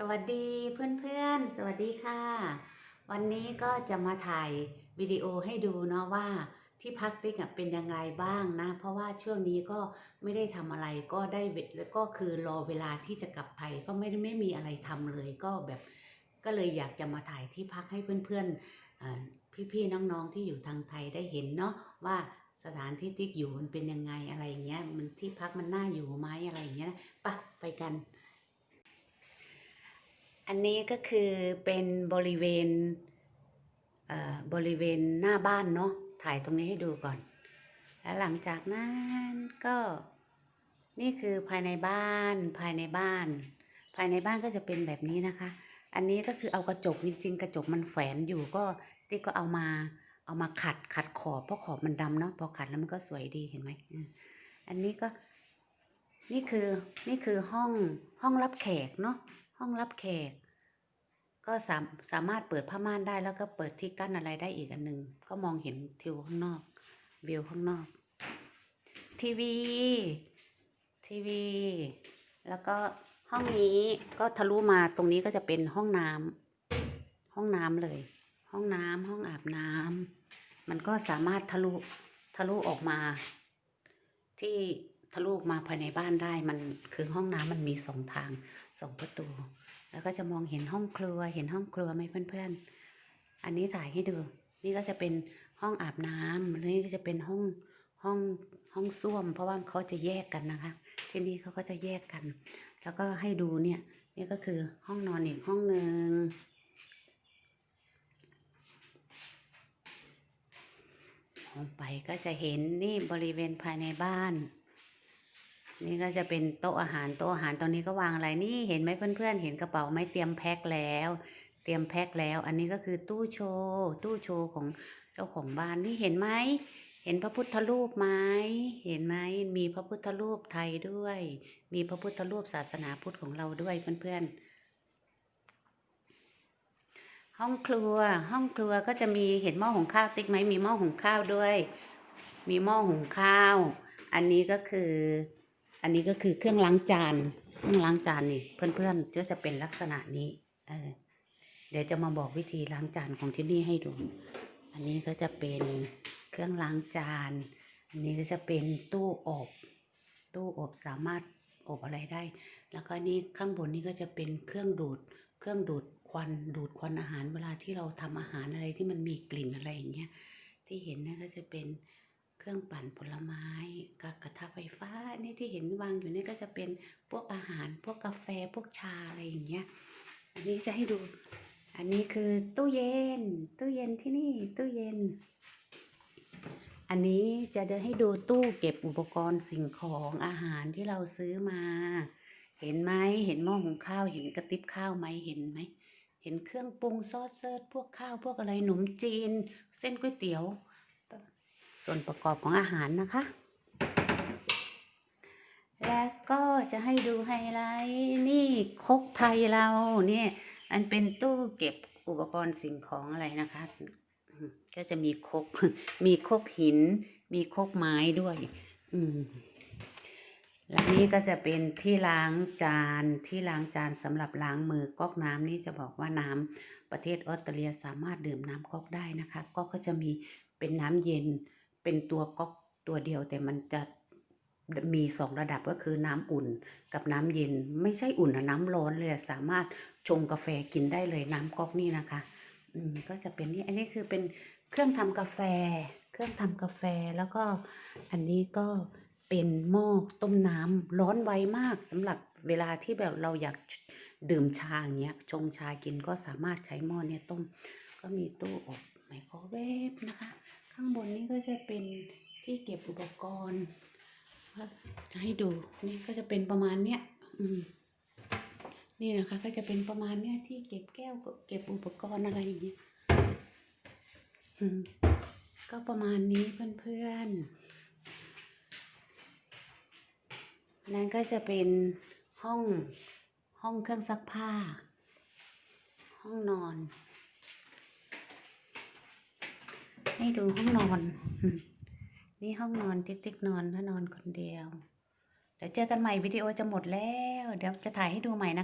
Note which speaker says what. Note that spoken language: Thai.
Speaker 1: สวัสดีเพื่อนๆ สวัสดีค่ะ วันนี้ก็จะมาถ่ายวิดีโอให้ดูเนาะว่าที่พักติ๊กเป็นยังไงบ้างนะ เพราะว่าช่วงนี้ก็ไม่ได้ทำอะไรก็ได้เวแล้วก็คือรอเวลาที่จะกลับไทยก็ไม่ได้ไม่มีอะไรทำเลยก็แบบก็เลยอยากจะมาถ่ายที่พักให้เพื่อนๆพี่ๆน้องๆที่อยู่ทางไทยได้เห็นเนาะว่าสถานที่ติ๊กอยู่มันเป็นยังไงอะไรเงี้ยมันที่พักมันน่าอยู่ไหมอะไรเงี้ยนะไปไปกัน อันนี้ก็คือเป็นบริเวณเอ่อบริเวณหน้าบ้านเนาะถ่ายตรงนี้ให้ดูก่อน แล้วหลังจากนั้นก็นี่คือภายในบ้านภายในบ้าน ภายในบ้านก็จะเป็นแบบนี้นะคะ อันนี้ก็คือเอากระจกจริงๆ กระจกมันแฝงอยู่ก็ติ๊กก็เอามาเอามาขัดขัดขอบเพราะขอบมันดำเนาะพอขัดแล้วมันก็สวยดีเห็นไหมอันนี้ก็นี่คือนี่คือห้องห้องรับแขกเนาะ ห้องรับแขก ก็สามสามารถเปิดผ้าม่านได้แล้วก็เปิดที่กั้นอะไรได้อีกอันหนึ่งก็มองเห็นทิวข้างนอกวิวข้างนอก ทีวี ทีวี แล้วก็ห้องนี้ก็ทะลุมาตรงนี้ก็จะเป็นห้องน้ำห้องน้ำเลย ห้องน้ำห้องอาบน้ำมันก็สามารถทะลุทะลุออกมา ที่ ทะลุออกมาภายในบ้านได้มันคือห้องน้ำมันมีสองทางสองประตู แล้วก็จะมองเห็นห้องครัวเห็นห้องครัวไหมเพื่อนๆ อันนี้ถ่ายให้ดู นี่ก็จะเป็นห้องอาบน้ำนนี่ก็จะเป็นห้องห้องห้องส้วม เพราะว่าเขาจะแยกกันนะคะที่นี่เขาก็จะแยกกัน แล้วก็ให้ดูเนี่ยนี่ก็คือห้องนอนอีกห้องหนึ่งมองไปก็จะเห็นนี่บริเวณภายในบ้าน นี่ก็จะเป็นโต๊ะอาหารโต๊ะอาหารตอนนี้ก็วางอะไรนี่เห็นไหมเพื่อนๆ เห็นกระเป๋าไหมเตรียมแพ็คแล้ว เตรียมแพ็คแล้ว อันนี้ก็คือตู้โชว์ตู้โชว์ของเจ้าของบ้านนี่เห็นไหมเห็นพระพุทธรูปไหมเห็นไหมมีพระพุทธรูปไทยด้วย มีพระพุทธรูปศาสนาพุทธของเราด้วยเพื่อนๆห้องครัว ห้องครัวก็จะมีเห็นหม้อหุงข้าวติ๊กไหมมีหม้อหุงข้าวด้วย มีหม้อหุงข้าว อันนี้ก็คือ อันนี้ก็คือเครื่องล้างจาน เครื่องล้างจานนี่ เพื่อนๆก็จะเป็นลักษณะนี้ เออ เดี๋ยวจะมาบอกวิธีล้างจานของที่นี่ให้ดู อันนี้ก็จะเป็นเครื่องล้างจาน อันนี้ก็จะเป็นตู้อบ ตู้อบสามารถอบอะไรได้ แล้วก็นี่ข้างบนนี่ก็จะเป็นเครื่องดูด เครื่องดูดควัน ดูดควันอาหาร เวลาที่เราทำอาหารอะไรที่มันมีกลิ่นอะไรอย่างเงี้ย ที่เห็นนั่นก็จะเป็น เครื่องปั่นผลไม้กับกระทะไฟฟ้านี่ที่เห็นวางอยู่นี่ก็จะเป็นพวกอาหารพวกกาแฟพวกชาอะไรอย่างเงี้ยอันนี้จะให้ดู อันนี้คือตู้เย็น ตู้เย็นที่นี่ตู้เย็น อันนี้จะเดินให้ดูตู้เก็บอุปกรณ์สิ่งของอาหารที่เราซื้อมา เห็นไหมเห็นหม้อหุงข้าวเห็นกระติบข้าวไหมเห็นไหมเห็นเครื่องปรุงซอสเซิร์ชพวกข้าวพวกอะไรหนมจีน เส้นก๋วยเตี๋ยว ส่วนประกอบของอาหารนะคะ และก็จะให้ดูไฮไลท์นี่คกไทยเราเนี่ยอันเป็นตู้เก็บอุปกรณ์สิ่งของอะไรนะคะ ก็จะมีคก มีคกหิน มีคกไม้ด้วย อืมและนี่ก็จะเป็นที่ล้างจานที่ล้างจานสำหรับล้างมือก๊อกน้ำนี่จะบอกว่าน้ำประเทศออสเตรเลียสามารถดื่มน้ำก๊อกได้นะคะ ก๊อกก็จะมีเป็นน้ำเย็น เป็นตัวก๊อกตัวเดียวแต่มันจะมีสองระดับก็คือน้ำอุ่นกับน้ำเย็นไม่ใช่อุ่นนะน้ำร้อนเลยอะสามารถชงกาแฟกินได้เลยน้ำก๊อกนี่นะคะอืมก็จะเป็นนี่อันนี้คือเป็นเครื่องทำกาแฟ เครื่องทำกาแฟแล้วก็อันนี้ก็เป็นหม้อต้มน้ำร้อนไวมากสำหรับเวลาที่แบบเราอยากดื่มชาอย่างเงี้ยชงชากินก็สามารถใช้หม้อเนี่ยต้มก็มีตู้อบไมโครเวฟนะคะ ข้างบนนี้ก็จะเป็นที่เก็บอุปกรณ์ว่าจะให้ดูนี่ก็จะเป็นประมาณเนี้ยอืมนี่นะคะก็จะเป็นประมาณเนี้ยที่เก็บแก้วเก็บอุปกรณ์อะไรอย่างเงี้ยก็ประมาณนี้เพื่อนๆนั่นก็จะเป็นห้องห้องเครื่องซักผ้า ห้องนอน ให้ดูห้องนอน นี่ห้องนอนติ๊กติ๊กนอนถ้านอนคนเดียว เดี๋ยวเจอกันใหม่วิดีโอจะหมดแล้ว เดี๋ยวจะถ่ายให้ดูใหม่นะ